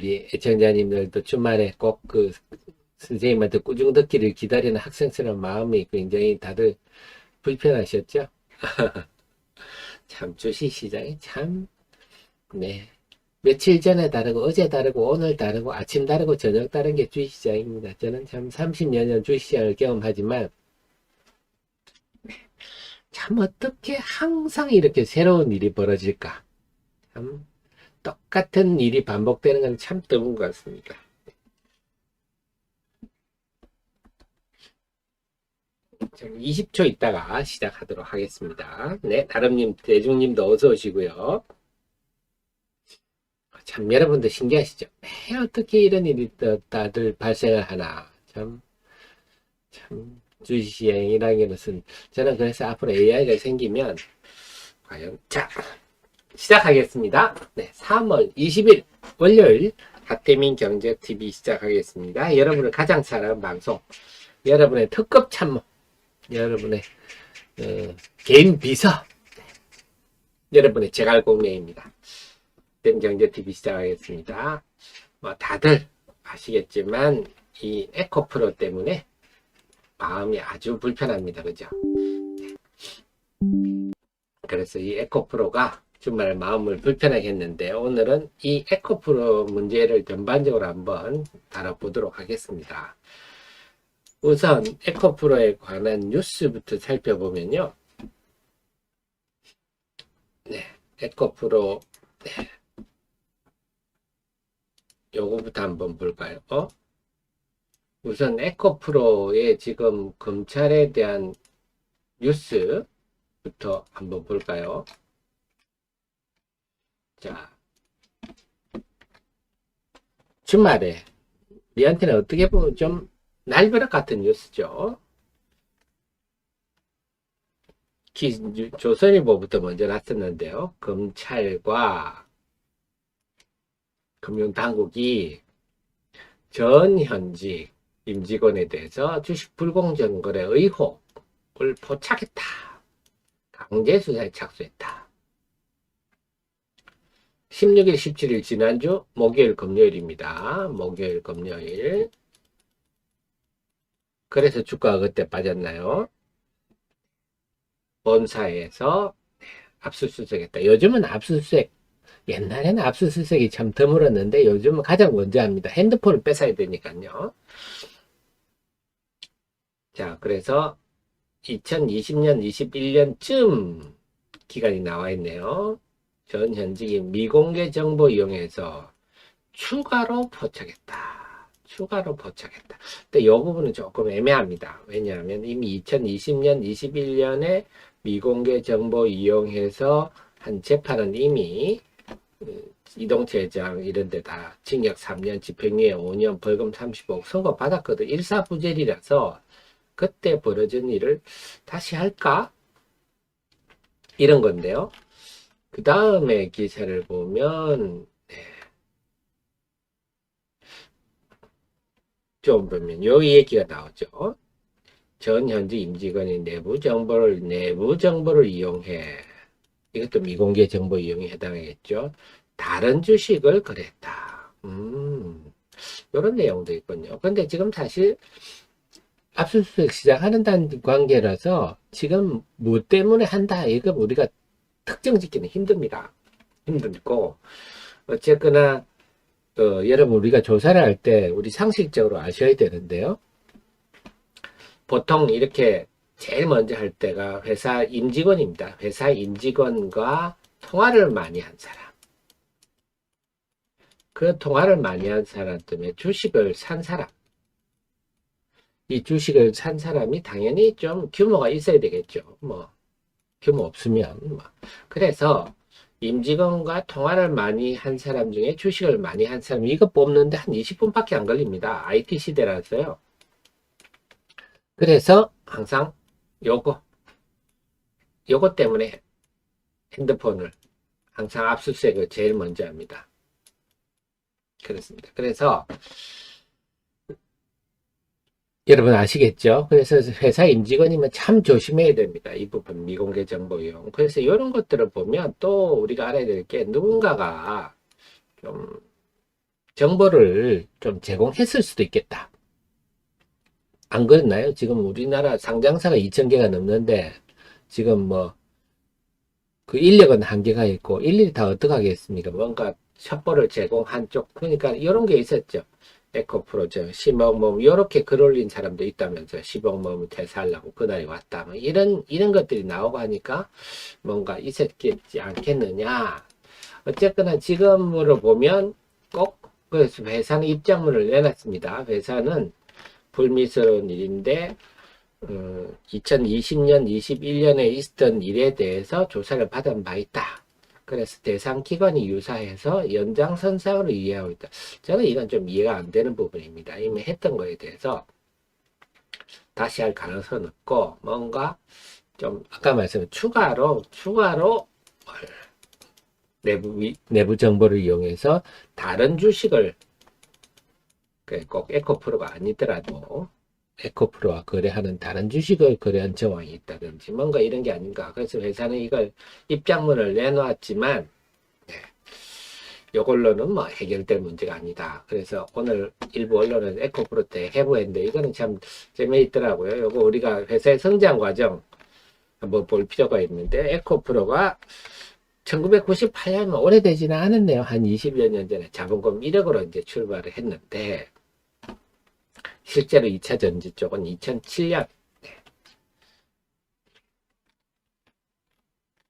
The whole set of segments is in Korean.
우리 애청자님들도 주말에 꼭 그 선생님한테 꾸중 듣기를 기다리는 학생스러운 마음이 굉장히 다들 불편하셨죠? 참 주식 시장이 참, 네. 며칠 전에 다르고, 어제 다르고, 오늘 다르고, 아침 다르고, 저녁 다른 게 주식시장입니다. 저는 참 30여 년 주식시장을 경험하지만, 참 어떻게 항상 이렇게 새로운 일이 벌어질까? 참 똑같은 일이 반복되는 건 참 드문 것 같습니다. 자, 20초 있다가 시작하도록 하겠습니다. 네, 다름님, 대중님도 어서 오시고요. 참 여러분들 신기하시죠? 왜 어떻게 이런 일이 또 다들 발생을 하나? 참, 참 주식시장이라는 것은 저는 그래서 앞으로 AI가 생기면 과연 자 시작하겠습니다. 네, 3월 20일 월요일 하태민 경제TV 시작하겠습니다. 여러분을 가장 사랑하는 방송 여러분의 특급 참모 여러분의 어, 개인 비서 여러분의 제갈공명입니다. 하태민 경제TV 시작하겠습니다. 뭐 다들 아시겠지만 이 에코프로 때문에 마음이 아주 불편합니다. 그죠? 그래서 이 에코프로가 정말 마음을 불편하게 했는데 오늘은 이 에코프로 문제를 전반적으로 한번 다뤄보도록 하겠습니다. 우선 에코프로에 관한 뉴스부터 살펴보면요. 네, 에코프로 네. 요거부터 한번 볼까요? 어? 우선 에코프로의 지금 검찰에 대한 뉴스부터 한번 볼까요? 자, 주말에 우리한테는 어떻게 보면 좀 날벼락 같은 뉴스죠. 기, 조선일보부터 먼저 났었는데요. 검찰과 금융당국이 전 현직 임직원에 대해서 주식 불공정 거래 의혹을 포착했다. 강제 수사에 착수했다. 16일, 17일 지난주 목요일, 금요일입니다. 목요일, 금요일. 그래서 주가가 그때 빠졌나요? 본사에서 압수수색했다. 요즘은 압수수색 옛날에는 압수수색이 참 드물었는데 요즘은 가장 먼저 합니다. 핸드폰을 뺏어야 되니까요. 자, 그래서 2020년, 21년쯤 기간이 나와 있네요. 전 현직이 미공개 정보 이용해서 추가로 포착했다. 추가로 포착했다. 근데 이 부분은 조금 애매합니다. 왜냐하면 이미 2020년, 21년에 미공개 정보 이용해서 한 재판은 이미 이동체장 이런 데 다 징역 3년, 집행유예 5년, 벌금 35억 선고 받았거든. 일사부재리라서 그때 벌어진 일을 다시 할까? 이런 건데요. 그 다음에 기사를 보면 네. 좀 보면 요 얘기가 나오죠. 전 현재 임직원이 내부 정보를 내부 정보를 이용해 이것도 미공개 정보 이용에 해당하겠죠. 다른 주식을 거래했다. 음, 이런 내용도 있군요. 근데 지금 사실 압수수색 시작하는 단 관계라서 지금 뭐 때문에 한다 이거 우리가 특정 짓기는 힘듭니다. 힘들고 어쨌거나 어, 여러분 우리가 조사를 할 때 우리 상식적으로 아셔야 되는데요. 보통 이렇게 제일 먼저 할 때가 회사 임직원입니다. 회사 임직원과 통화를 많이 한 사람. 그 통화를 많이 한 사람 때문에 주식을 산 사람. 이 주식을 산 사람이 당연히 좀 규모가 있어야 되겠죠. 뭐, 규모 없으면. 뭐. 그래서 임직원과 통화를 많이 한 사람 중에 주식을 많이 한 사람, 이거 뽑는데 한 20분밖에 안 걸립니다. IT 시대라서요. 그래서 항상 요거, 요거 때문에 핸드폰을 항상 압수수색을 제일 먼저 합니다. 그렇습니다. 그래서 여러분 아시겠죠? 그래서 회사 임직원이면 참 조심해야 됩니다. 이 부분 미공개 정보 이용. 그래서 이런 것들을 보면 또 우리가 알아야 될 게 누군가가 좀 정보를 좀 제공했을 수도 있겠다. 안 그랬나요? 지금 우리나라 상장사가 2,000개가 넘는데, 지금 뭐, 그 인력은 한계가 있고, 일일이 다 어떡하겠습니까? 뭔가 첩보를 제공한 쪽, 그러니까 이런 게 있었죠. 에코프로, 저, 10억 몸, 요렇게 글 올린 사람도 있다면서, 10억 몸을 퇴사하려고 그날이 왔다. 뭐 이런, 이런 것들이 나오고 하니까, 뭔가 있었겠지 않겠느냐. 어쨌거나 지금으로 보면, 꼭, 그래서 회사는 입장문을 내놨습니다. 회사는 불미스러운 일인데, 어, 2020년, 21년에 있었던 일에 대해서 조사를 받은 바 있다. 그래서 대상 기관이 유사해서 연장선상으로 이해하고 있다. 저는 이건 좀 이해가 안 되는 부분입니다. 이미 했던 거에 대해서 다시 할 가능성은 없고, 뭔가 좀, 아까 말씀 추가로, 추가로 내부, 위- 내부 정보를 이용해서 다른 주식을 그꼭 에코프로가 아니더라도 에코프로와 거래하는 다른 주식을 거래한 정황이 있다든지 뭔가 이런 게 아닌가. 그래서 회사는 이걸 입장문을 내놓았지만 네, 이걸로는 뭐 해결될 문제가 아니다. 그래서 오늘 일부 언론은 에코프로 때 해부했는데 이거는 참 재미있더라고요. 요거 우리가 회사의 성장 과정 한번 볼 필요가 있는데 에코프로가 1998년은 오래되지는 않았네요. 한 20여 년 전에 자본금 1억으로 이제 출발을 했는데, 실제로 2차 전지 쪽은 2007년,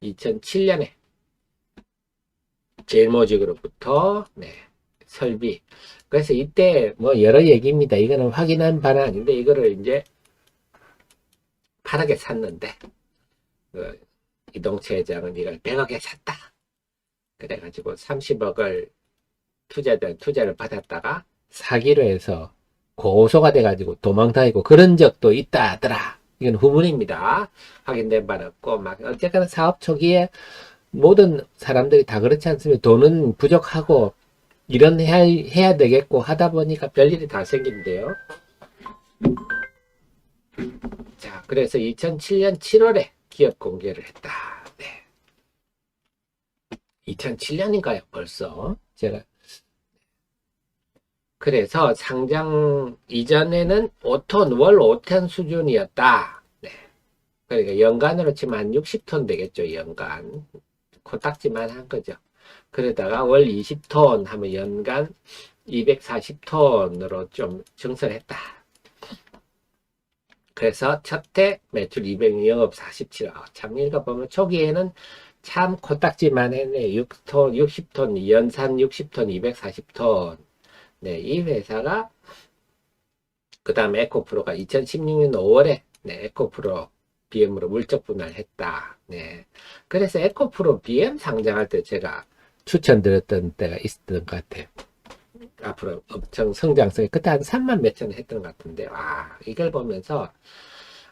2007년에 제일모직으로부터, 네, 설비. 그래서 이때 뭐 여러 얘기입니다. 이거는 확인한 바는 아닌데, 이거를 이제 파랗게 샀는데, 그 이동채 회장은 이걸 100억에 샀다. 그래가지고 30억을 투자자, 투자를 받았다가 사기로 해서 고소가 돼가지고 도망다니고 그런 적도 있다 하더라. 이건 후문입니다. 확인된 바는 없고, 막, 어쨌거나 사업 초기에 모든 사람들이 다 그렇지 않습니까? 돈은 부족하고, 이런 해야, 해야 되겠고 하다 보니까 별일이 다 생긴대요. 자, 그래서 2007년 7월에 기업 공개를 했다. 네. 2007년인가요, 벌써? 제가. 그래서 상장 이전에는 5톤, 월 5톤 수준이었다. 네. 그러니까 연간으로 치면 한 60톤 되겠죠, 연간. 코딱지만 한 거죠. 그러다가 월 20톤 하면 연간 240톤으로 좀 증설했다. 그래서 첫 해 매출 200, 영업 47억. 참 읽어보면 초기에는 참 코딱지만 했네. 6톤, 60톤, 연산 60톤, 240톤. 네, 이 회사가 그 다음에 에코프로가 2016년 5월에 네, 에코프로 BM으로 물적 분할했다. 네. 그래서 에코프로 BM 상장할 때 제가 추천드렸던 때가 있었던 것 같아요. 앞으로 엄청 성장성이 그때 한 3만 몇천 했던 것 같은데 와 이걸 보면서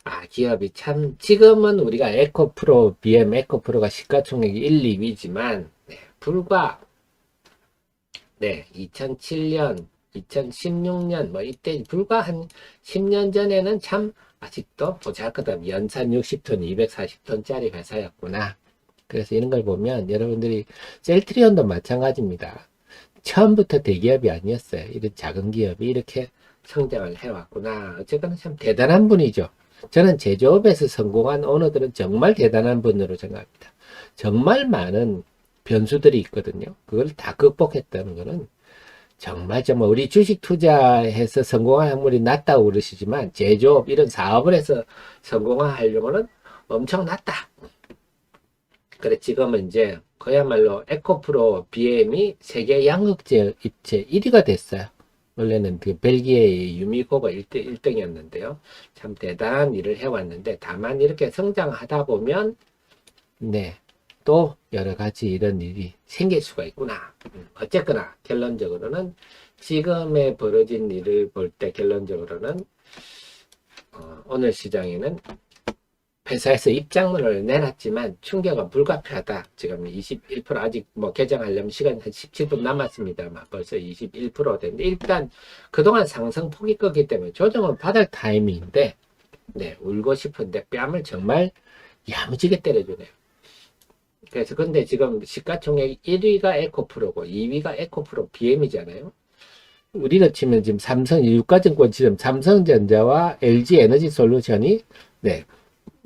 아 기업이 참 지금은 우리가 에코프로 BM 에코프로가 시가총액이 1, 2위지만 네, 불과 네 2007년 2016년 뭐 이때 불과 한 10년 전에는 참 아직도 보잘것없 연산 60톤 240톤짜리 회사였구나 그래서 이런 걸 보면 여러분들이 셀트리온도 마찬가지입니다 처음부터 대기업이 아니었어요. 이런 작은 기업이 이렇게 성장을 해왔구나. 어쨌거나 참 대단한 분이죠. 저는 제조업에서 성공한 오너들은 정말 대단한 분으로 생각합니다. 정말 많은 변수들이 있거든요. 그걸 다 극복했다는 거는 정말 정말 우리 주식 투자해서 성공할 확률이 낮다고 그러시지만 제조업 이런 사업을 해서 성공할 확률은 엄청 낮다. 그래 지금은 이제 그야말로 에코프로 BM이 세계 양극재 입체 1위가 됐어요. 원래는 그 벨기에의 유미코가 1등, 1등이었는데요. 참 대단한 일을 해왔는데 다만 이렇게 성장하다 보면 네. 또 여러 가지 이런 일이 생길 수가 있구나. 음, 어쨌거나 결론적으로는 지금의 벌어진 일을 볼 때 결론적으로는 어, 오늘 시장에는 회사에서 입장문을 내놨지만 충격은 불가피하다. 지금 21% 아직 뭐 개장하려면 시간 한 17분 남았습니다만 벌써 21% 됐는데 일단 그동안 상승폭이 끄기 때문에 조정은 받을 타이밍인데 네 울고 싶은데 뺨을 정말 야무지게 때려주네요. 그래서 근데 지금 시가총액 1위가 에코프로고 2위가 에코프로 BM이잖아요. 우리로 치면 지금 삼성 유가증권 지금 삼성전자와 LG 에너지 솔루션이 네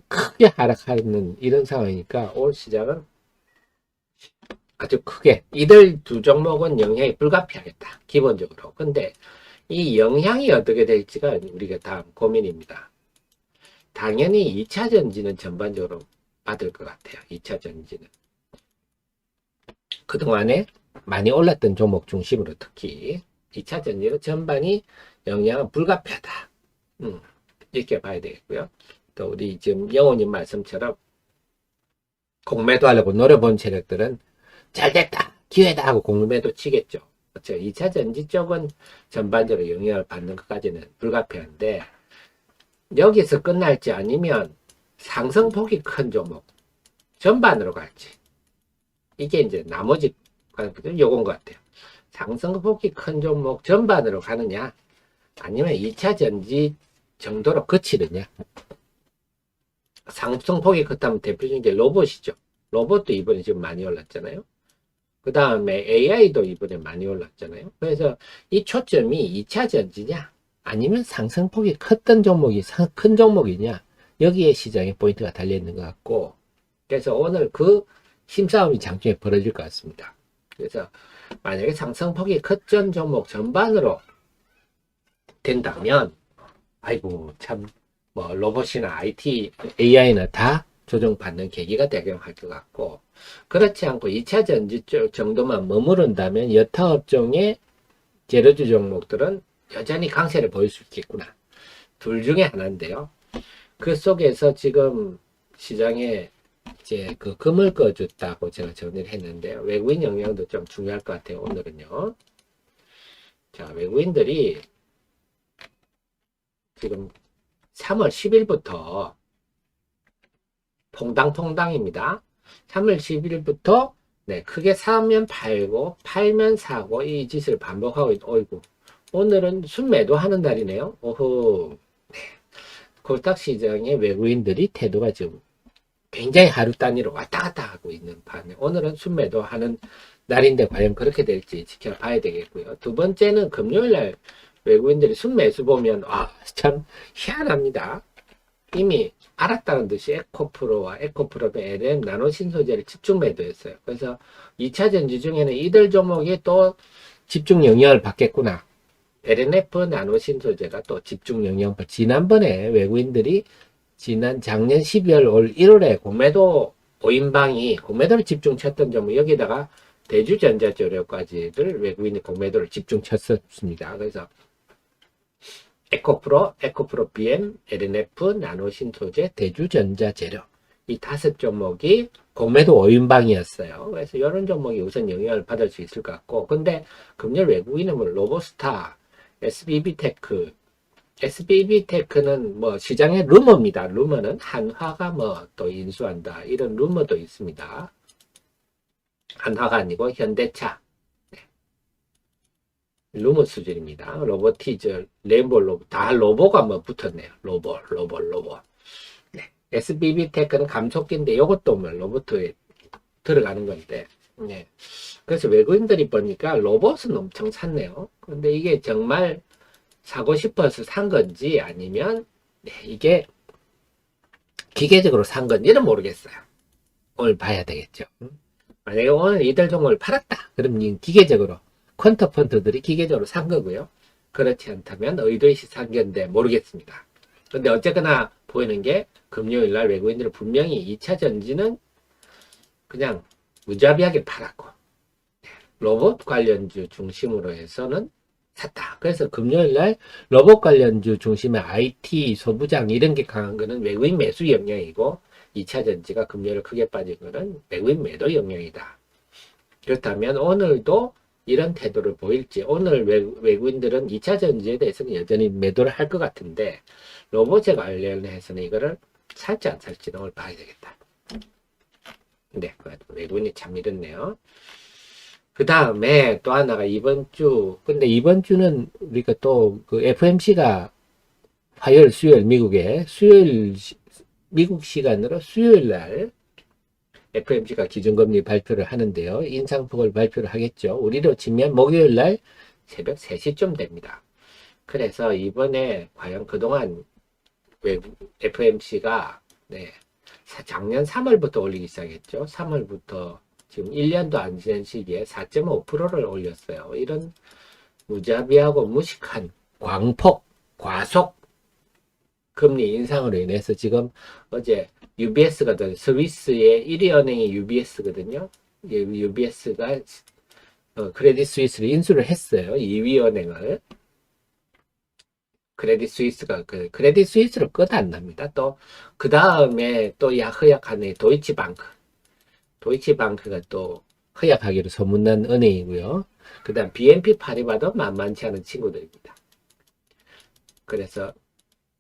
크게 하락하는 이런 상황이니까 올 시장은 아주 크게 이들 두 종목은 영향이 불가피하겠다 기본적으로 근데 이 영향이 어떻게 될지가 우리가 다음 고민입니다 당연히 2차 전지는 전반적으로 받을 것 같아요. 2차 전지는. 그동안에 많이 올랐던 종목 중심으로 특히 2차 전지는 전반이 영향은 불가피하다. 음, 이렇게 봐야 되겠고요. 또 우리 지금 영호님 말씀처럼 공매도 하려고 노려본 세력들은 잘 됐다 기회다 하고 공매도 치겠죠. 그렇죠. 2차 전지 쪽은 전반적으로 영향을 받는 것까지는 불가피한데 여기서 끝날지 아니면 상승폭이 큰 종목 전반으로 갈지. 이게 이제 나머지 요건 것 같아요. 상승폭이 큰 종목 전반으로 가느냐 아니면 2차 전지 정도로 그치느냐. 상승폭이 크다면 대표적인 게 로봇이죠. 로봇도 이번에 지금 많이 올랐잖아요. 그 다음에 AI도 이번에 많이 올랐잖아요. 그래서 이 초점이 2차 전지냐 아니면 상승폭이 컸던 종목이 상- 큰 종목이냐 여기에 시장의 포인트가 달려있는 것 같고 그래서 오늘 그 힘싸움이 장중에 벌어질 것 같습니다 그래서 만약에 상승폭이 컸던 종목 전반으로 된다면 아이고 참 뭐 로봇이나 IT, AI나 다 조정받는 계기가 되경할 것 같고 그렇지 않고 2차 전지 쪽 정도만 머무른다면 여타 업종의 재료주 종목들은 여전히 강세를 보일 수 있겠구나. 둘 중에 하나인데요. 그 속에서 지금 시장에 이제 그 금을 꺼줬다고 제가 정리를 했는데 외국인 영향도 좀 중요할 것 같아요. 오늘은요. 자, 외국인들이 지금 3월 10일부터 퐁당퐁당입니다. 3월 10일부터 네, 크게 사면 팔고 팔면 사고 이 짓을 반복하고 있, 어이구. 오늘은 순매도 하는 날이네요. 오호. 네. 골딱 시장의 외국인들이 태도가 지금 굉장히 하루 단위로 왔다 갔다 하고 있는 반면 오늘은 순매도 하는 날인데 과연 그렇게 될지 지켜봐야 되겠고요. 두 번째는 금요일 날 외국인들이 순매수 보면 아참 희한합니다. 이미 알았다는 듯이 에코프로와 에코프로의 LM 나노 신소재를 집중 매도했어요. 그래서 2차 전지 중에는 이들 종목이 또 집중 영향을 받겠구나. LNF 나노신 소재가 또 집중 영향을 받 지난번에 외국인들이 지난 작년 12월 올 1월에 공매도 오인방이 공매도를 집중 쳤던 점을 여기다가 대주전자재료까지를 외국인이 공매도를 집중 쳤었습니다. 그래서 에코프로, 에코프로 BM, LNF, 나노신 소재, 대주전자재료 이 다섯 종목이 공매도 5인방이었어요. 그래서 이런 종목이 우선 영향을 받을 수 있을 것 같고 근데 금년 외국인은 뭐 로보스타, SBB테크 SBB테크는 뭐 시장의 루머입니다. 루머는 한화가 뭐 또 인수한다 이런 루머도 있습니다. 한화가 아니고 현대차 루머 수준입니다. 로보티즈, 레인보 로봇, 다 로보가 뭐 붙었네요. 로보, 로보, 로보. 네. SBB테크는 감속기인데 이것도 뭐 로봇에 들어가는 건데. 네. 그래서 외국인들이 보니까 로봇은 엄청 샀네요. 근데 이게 정말 사고 싶어서 산 건지 아니면 네, 이게 기계적으로 산 건지는 모르겠어요. 오늘 봐야 되겠죠. 만약에 오늘 이들 종목을 팔았다. 그럼 이 기계적으로 퀀터 펀드들이 기계적으로 산 거고요. 그렇지 않다면 산 건데 모르겠습니다. 근데 어쨌거나 보이는 게 금요일 날 외국인들은 분명히 2차 전지는 그냥 무자비하게 팔았고 로봇 관련주 중심으로 해서는 샀다. 그래서 금요일 날 로봇 관련주 중심의 IT, 소부장 이런 게 강한 거는 외국인 매수 영향이고 2차 전지가 금요일 크게 빠진 거는 외국인 매도 영향이다. 그렇다면 오늘도 이런 태도를 보일지 오늘 외국, 인들은 2차 전지에 대해서는 여전히 매도를 할 것 같은데 로봇에 관련해서는 이거를 살지 안 살지는 오늘 봐야 되겠다. 네, 외국인이 참 이렇네요. 그 다음에 또 하나가 이번 주, 근데 이번 주는 우리가 또 그 FMC가 화요일, 수요일 미국에 수요일, 시- 미국 시간으로 수요일 날 FMC가 기준금리 발표를 하는데요. 인상폭을 발표를 하겠죠. 우리로 치면 목요일 날 새벽 3시쯤 됩니다. 그래서 이번에 과연 그동안 FMC가 네, 사- 작년 3월부터 올리기 시작했죠. 3월부터 지금 1년도 안 지난 시기에 4.5%를 올렸어요. 이런 무자비하고 무식한 광폭, 과속 금리 인상으로 인해서 지금 어제 UBS거든. 스위스의 1위 은행이 UBS거든요. UBS가 어, 크레딧 스위스를 인수를 했어요. 2위 은행을. 크레딧 스위스가 그 크레딧 스위스를 끝안 납니다. 또 그 다음에 또 야 허약한 도이치방크. 도이치방크가 또 허약하기로 소문난 은행이고요. 그 다음 BNP 파리바도 만만치 않은 친구들입니다. 그래서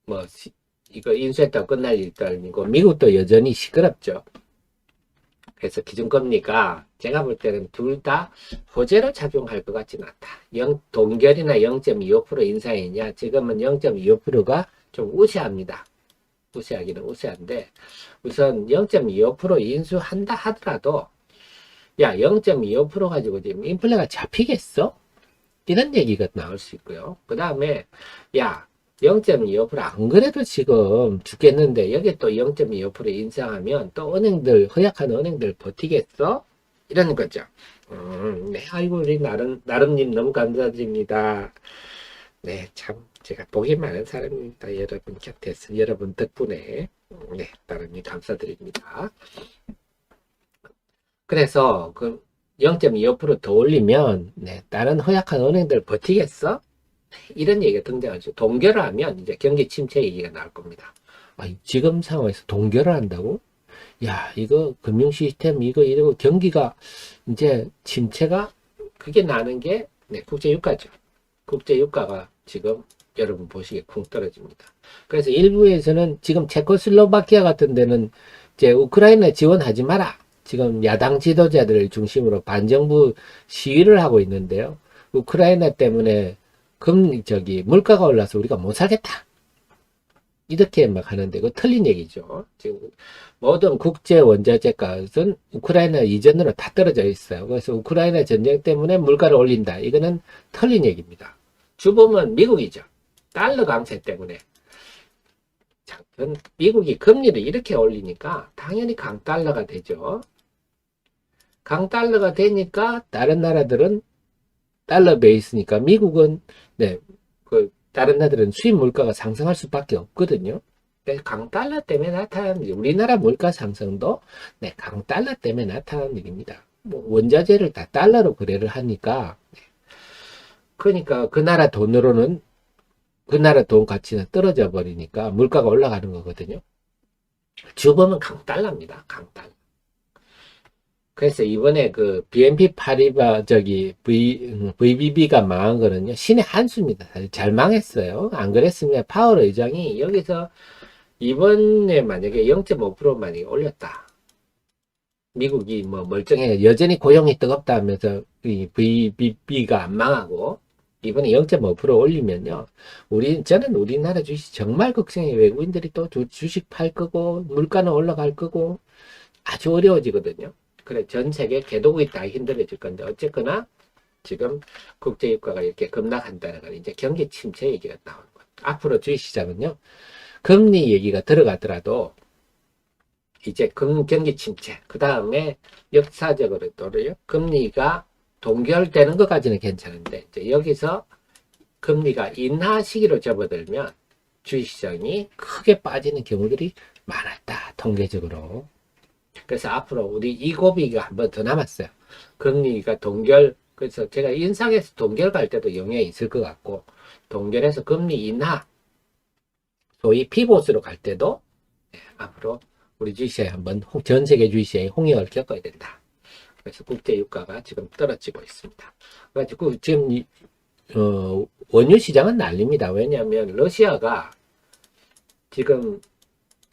뭐 시- 이거 인수했다고 끝날 일도 아니고 미국도 여전히 시끄럽죠. 그래서 기준금리가 제가 볼 때는 둘 다 호재로 작용할 것 같지는 않다. 0, 동결이나 0.25% 인상이냐 지금은 0.25%가 좀 우세합니다. 우세하기는 우세한데 우선 0.25% 인수한다 하더라도 야 0.25% 가지고 지금 인플레가 잡히겠어? 이런 얘기가 나올 수 있고요. 그 다음에 야 0.25%안 그래도 지금 죽겠는데 여기 또 0.25% 인상하면 또 은행들 허약한 은행들 버티겠어? 이런 거죠. 음, 네, 아이고 우리 나름 나름님 너무 감사드립니다. 네, 참 제가 복이 많은 사람입니다. 여러분 곁에서 여러분 덕분에 네, 나름님 감사드립니다. 그래서 그 0.25%더 올리면 네, 다른 허약한 은행들 버티겠어? 이런 얘기가 등장하죠. 동결을 하면 이제 경기 침체 얘기가 나올 겁니다. 아, 지금 상황에서 동결을 한다고? 야, 이거 금융 시스템 이거 이러고 경기가 이제 침체가 그게 나는 게 네, 국제 유가죠. 국제 유가가 지금 여러분 보시기에 쿵 떨어집니다. 그래서 일부에서는 지금 체코슬로바키아 같은 데는 이제 우크라이나 지원하지 마라. 지금 야당 지도자들을 중심으로 반정부 시위를 하고 있는데요. 우크라이나 때문에 금 저기 물가가 올라서 우리가 못 살겠다. 이렇게 막 하는데 그 틀린 얘기죠. 지금 모든 국제 원자재 값은 우크라이나 이전으로 다 떨어져 있어요. 그래서 우크라이나 전쟁 때문에 물가를 올린다. 이거는 틀린 얘기입니다. 주범은 미국이죠. 달러 강세 때문에. 미국이 금리를 이렇게 올리니까 당연히 강달러가 되죠. 강달러가 되니까 다른 나라들은 달러 베이스니까 미국은 네, 그 다른 나라들은 수입 물가가 상승할 수밖에 없거든요. 그래서 강달러 때문에 일, 우리나라 물가 상승도 네, 강달러 때문에 나타나는 일입니다. 뭐 원자재를 다 달러로 거래를 하니까 그러니까 그 나라 돈으로는 그 나라 돈 가치는 떨어져 버리니까 물가가 올라가는 거거든요. 주범은 강달러입니다. 강달러. 그래서 이번에 그 BNP 파리바 저기 V VBB가 망한 거는요 신의 한수입니다. 사실 잘 망했어요. 안 그랬으면 파월 의장이 여기서 이번에 만약에 0.5% 만약에 올렸다. 미국이 뭐 멀쩡해 여전히 고용이 뜨겁다 하면서 이 VBB가 안 망하고 이번에 0.5% 올리면요. 우리 저는 우리나라 주식 정말 걱정해 외국인들이 또 주- 주식 팔 거고 물가는 올라갈 거고 아주 어려워지거든요. 그래 전 세계 개도국이 다 힘들어질 건데 어쨌거나 지금 국제 유가가 이렇게 급락한다는 건 이제 경기 침체 얘기가 나오는 거예요. 앞으로 주식시장은요 금리 얘기가 들어가더라도 이제 금 경기 침체 그 다음에 역사적으로 또요 금리가 동결되는 것까지는 괜찮은데 여기서 금리가 인하 시기로 접어들면 주식시장이 크게 빠지는 경우들이 많았다 통계적으로 그래서 앞으로 우리 이 고비가 한 번 더 남았어요. 금리가 동결, 그래서 제가 인상에서 동결 갈 때도 영향이 있을 것 같고, 동결에서 금리 인하, 소위 피봇으로 갈 때도, 네, 앞으로 우리 주식시장에 한번, 홍- 전 세계 주식시장에 홍역을 겪어야 된다. 그래서 국제 유가가 지금 떨어지고 있습니다. 그래가지고 지금, 이, 어, 원유 시장은 난립니다. 왜냐하면 러시아가 지금 그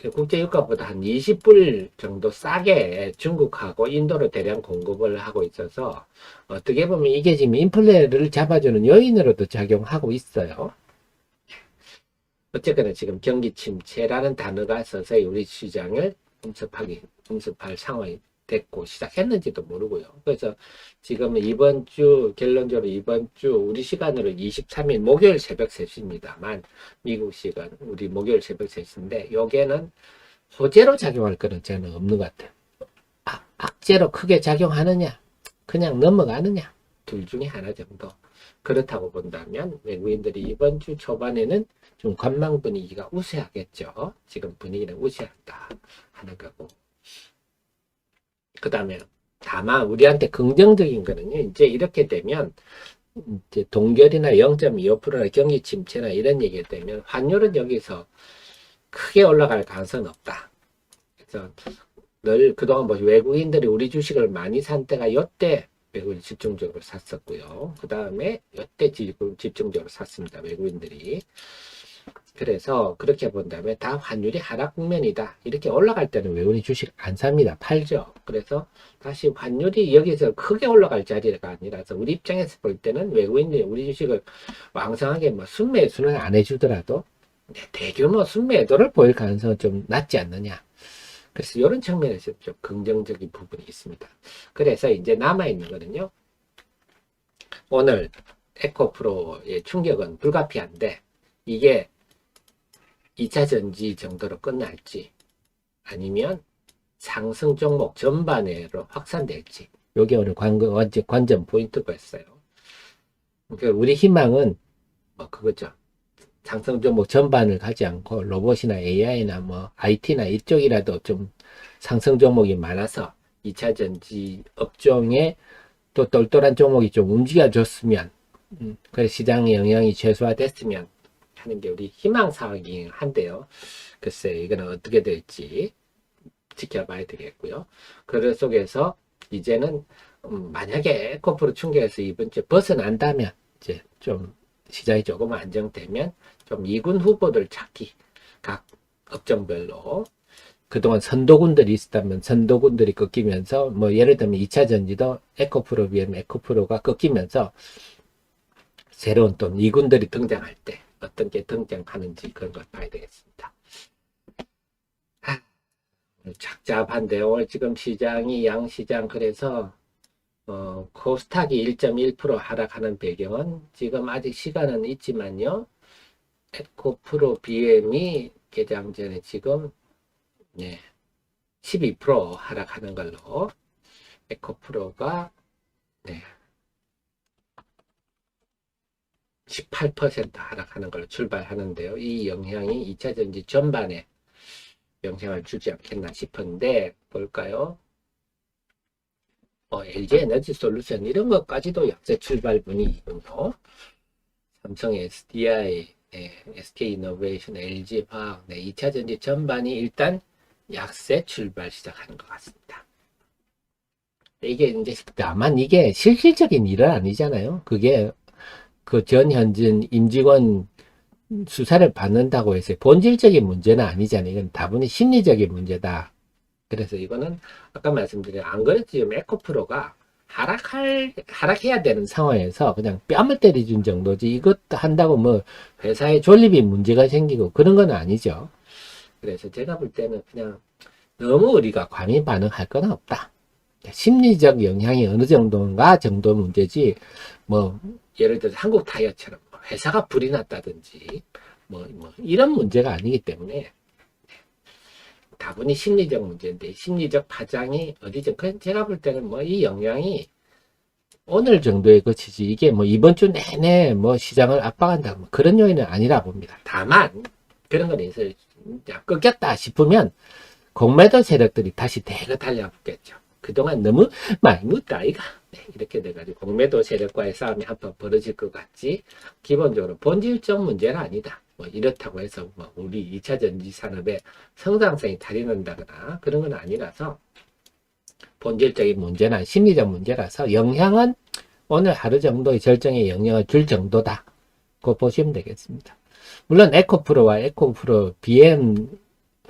국제유가보다 한 20불 정도 싸게 중국하고 인도로 대량 공급을 하고 있어서 어떻게 보면 이게 지금 인플레를 잡아주는 요인으로도 작용하고 있어요. 어쨌거나 지금 경기 침체라는 단어가 서서히 우리 시장을 음습하기, 음습할 상황이 됐고 시작했는지도 모르고요. 그래서 지금 이번 주 결론적으로 이번 주 우리 시간으로 23일 목요일 새벽 3시입니다만 미국 시간 우리 목요일 새벽 3시인데 여기에는 호재로 작용할 거는 저는 없는 것 같아요. 악, 악재로 크게 작용하느냐 그냥 넘어가느냐 둘 중에 하나 정도 그렇다고 본다면 외국인들이 이번 주 초반에는 좀 관망 분위기가 우세하겠죠. 지금 분위기는 우세하다 하는 거고. 그 다음에 다만 우리한테 긍정적인 거는요. 이제 이렇게 되면 이제 동결이나 0.25%나 경기 침체나 이런 얘기가 되면 환율은 여기서 크게 올라갈 가능성은 없다. 그래서 늘 그동안 뭐 외국인들이 우리 주식을 많이 산 때가 요때 외국인 집중적으로 샀었고요. 그 다음에 요때 집중적으로 샀습니다. 외국인들이. 그래서 그렇게 본다면 다 환율이 하락 국면이다. 이렇게 올라갈 때는 외국인 주식 안 삽니다. 팔죠. 그래서 다시 환율이 여기서 크게 올라갈 자리가 아니라서 우리 입장에서 볼 때는 외국인들이 우리 주식을 왕성하게 뭐 순매수는 안 해주더라도 네, 대규모 순매도를 보일 가능성은 좀 낮지 않느냐. 그래서 이런 측면에서 좀 긍정적인 부분이 있습니다. 그래서 이제 남아있는 거는요. 오늘 에코프로의 충격은 불가피한데 이게 2차 전지 정도로 끝날지 아니면 상승 종목 전반으로 확산될지 요게 오늘 관, 관전, 관전 포인트였어요. 그러니까 우리 희망은 뭐 그거죠. 상승 종목 전반을 가지 않고 로봇이나 AI나 뭐 IT나 이쪽이라도 좀 상승 종목이 많아서 2차 전지 업종에 또 똘똘한 종목이 좀 움직여줬으면 음, 그래 시장의 영향이 최소화됐으면 하는 게 우리 희망 사항이긴 한데요. 글쎄 이거는 어떻게 될지 지켜봐야 되겠고요. 그 속에서 이제는 음, 만약에 에코프로 충격에서 이번 주에 벗어난다면 이제 좀 시장이 조금 안정되면 좀 이군 후보들 찾기 각 업종별로 그동안 선도군들이 있었다면 선도군들이 꺾이면서 뭐 예를 들면 2차 전지도 에코프로 비하면 에코프로가 꺾이면서 새로운 또 이군들이 등장할 때 어떤 게 등장하는지 그런 걸 봐야 되겠습니다. 하, 착잡한데 오늘 지금 시장이 양시장 그래서 어, 코스닥이 1.1% 하락하는 배경은 지금 아직 시간은 있지만요. 에코프로 BM이 개장 전에 지금 네, 12% 하락하는 걸로 에코프로가 네, 18% 하락하는 걸로 출발하는데요. 이 영향이 2차 전지 전반에 영향을 주지 않겠나 싶은데 볼까요? 어, LG 에너지 솔루션 이런 것까지도 약세 출발분이군요. 삼성 SDI, 네, SK 이노베이션, LG 화학, 네, 2차 전지 전반이 일단 약세 출발 시작하는 것 같습니다. 이게 이제 다만 이게 실질적인 일은 아니잖아요. 그게 그 전현진 임직원 수사를 받는다고 해서 본질적인 문제는 아니잖아요. 이건 다분히 심리적인 문제다. 그래서 이거는 아까 말씀드린 안 그래도 지금 에코프로가 하락할 하락해야 되는 상황에서 그냥 뺨을 때려준 정도지 이것도 한다고 뭐 회사의 존립이 문제가 생기고 그런 건 아니죠. 그래서 제가 볼 때는 그냥 너무 우리가 과민 반응할 건 없다. 심리적 영향이 어느 정도인가 정도 문제지 뭐 예를 들어 한국 타이어처럼 뭐 회사가 불이 났다든지 뭐, 뭐 이런 문제가 아니기 때문에 다분히 심리적 문제인데 심리적 파장이 어디죠? 그 제가 볼 때는 뭐 이 영향이 오늘 정도에 그치지 이게 뭐 이번 주 내내 뭐 시장을 압박한다 뭐 그런 요인은 아니라 봅니다. 다만 그런 건 있어요. 야, 꺾였다 싶으면 공매도 세력들이 다시 대거 달려붙겠죠. 그동안 너무 많이 묻다 이가 네, 이렇게 돼가지고 공매도 세력과의 싸움이 한번 벌어질 것 같지 기본적으로 본질적 문제는 아니다. 뭐 이렇다고 해서 뭐 우리 2차 전지 산업의 성장성이 달인한다거나 그런 건 아니라서 본질적인 문제나 심리적 문제라서 영향은 오늘 하루 정도의 절정에 영향을 줄 정도다. 그 보시면 되겠습니다. 물론 에코프로와 에코프로 BM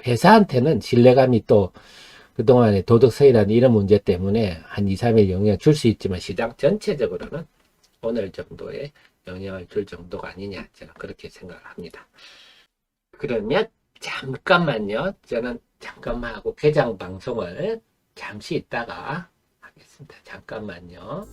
회사한테는 신뢰감이 또 그동안의 도덕성이라는 이런 문제 때문에 한 2, 3일 영향을 줄수 있지만 시장 전체적으로는 오늘 정도의 영향을 줄 정도가 아니냐 저는 그렇게 생각을 합니다. 그러면 잠깐만요. 저는 잠깐만 하고 개장 방송을 잠시 있다가 하겠습니다. 잠깐만요.